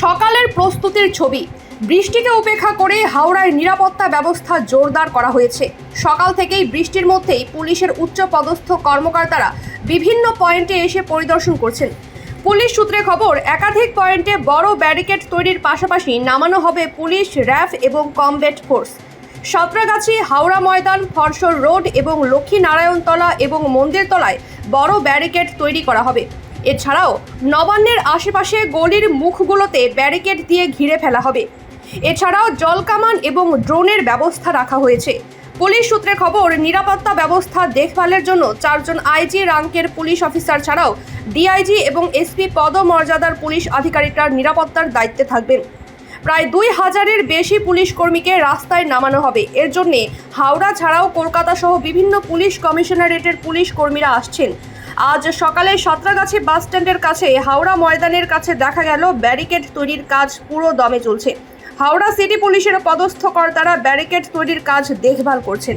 সকালের প্রস্তুতির ছবি। বৃষ্টিকে উপেক্ষা করে হাওড়ায় নিরাপত্তা ব্যবস্থা জোরদার করা হয়েছে। সকাল থেকেই বৃষ্টির মধ্যেই পুলিশের উচ্চ পদস্থ কর্মকর্তারা বিভিন্ন পয়েন্টে এসে পরিদর্শন করছেন। পুলিশ সূত্রে খবর, একাধিক পয়েন্টে বড় ব্যারিকেড তৈরির পাশাপাশি নামানো হবে পুলিশ, র্যাফ এবং combat force. Santragachi, Howrah Maidan Foreshore road এবং লক্ষ্মীনারায়ণতলা এবং মন্দিরতলায় বড় ব্যারিকেড তৈরি করা হবে। এছাড়াও নবান্নের আশেপাশে গলির মুখগুলোতে ব্যারিকেড দিয়ে ঘিরে ফেলা হবে। এছাড়াও জলকামান এবং ড্রোনের ব্যবস্থা রাখা হয়েছে। পুলিশ সূত্রে খবর, নিরাপত্তা ব্যবস্থা দেখভালের জন্য চারজন আইজি রাঙ্কের পুলিশ অফিসার ছাড়াও ডিআইজি এবং এসপি পদমর্যাদার পুলিশ আধিকারিকরা নিরাপত্তার দায়িত্বে থাকবেন। প্রায় দুই হাজারের বেশি পুলিশ কর্মীকে রাস্তায় নামানো হবে। এর জন্যে হাওড়া ছাড়াও কলকাতা সহ বিভিন্ন পুলিশ কমিশনারেটের পুলিশ কর্মীরা আসছেন। আজ সকালে সাঁতরাগাছি বাস স্ট্যান্ডের কাছে হাওড়া ময়দানের কাছে দেখা গেল ব্যারিকেড তৈরির কাজ পুরো দমে চলছে। হাওড়া সিটি পুলিশের পদস্থ কর্তারা ব্যারিকেড তৈরির কাজ দেখভাল করছেন।